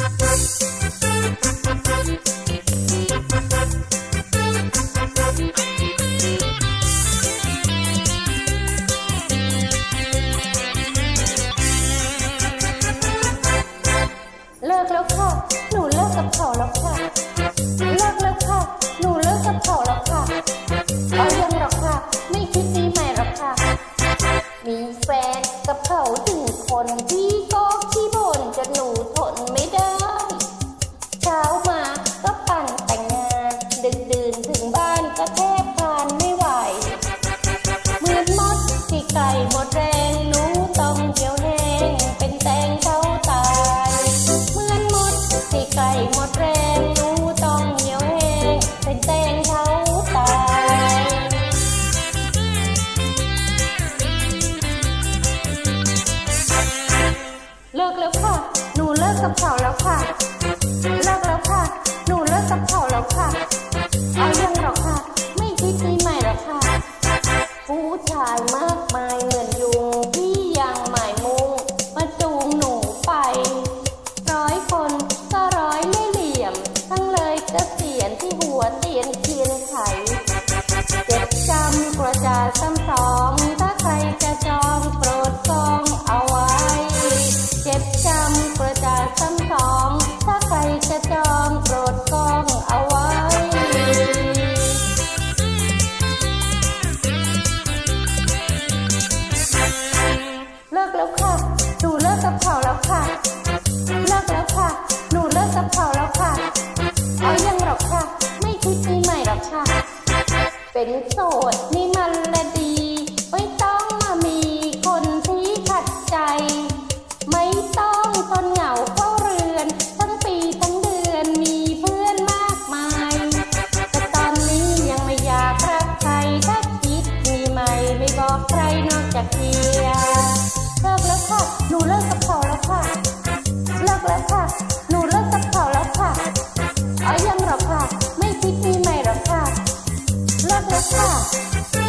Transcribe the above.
เลิกแล้วค่ะ หนูเลิกกับเขาแล้วค่ะ เลิกแล้วค่ะ หนูเลิกกับเขาแล้วค่ะเอายังหรอกค่ะ ไม่คิดดีใหม่หรอกค่ะ มีแฟนกับเขาถึงคนที่ก็ ไก่หมดแรงหนูต้องเหี่ยวแห้งเป็นแตงเท่าตายเลิกแล้วค่ะ หนูเลิกกับเขาแล้วค่ะ เป็นโสดนี่มันละดี ไม่ต้องมามีคนที่ขัดใจ ไม่ต้องทนเหงาเฝ้าเรือน ทั้งปีทั้งเดือนมีเพื่อนมากมาย แต่ตอนนี้ยังไม่อยากรักใครถ้าคิดมีใหม่ไม่บอกใครนอกจากเพียเลิกแล้วค่ะหนูเลิกกับเขาแล้วค่ะเลิกแล้วค่ะ เ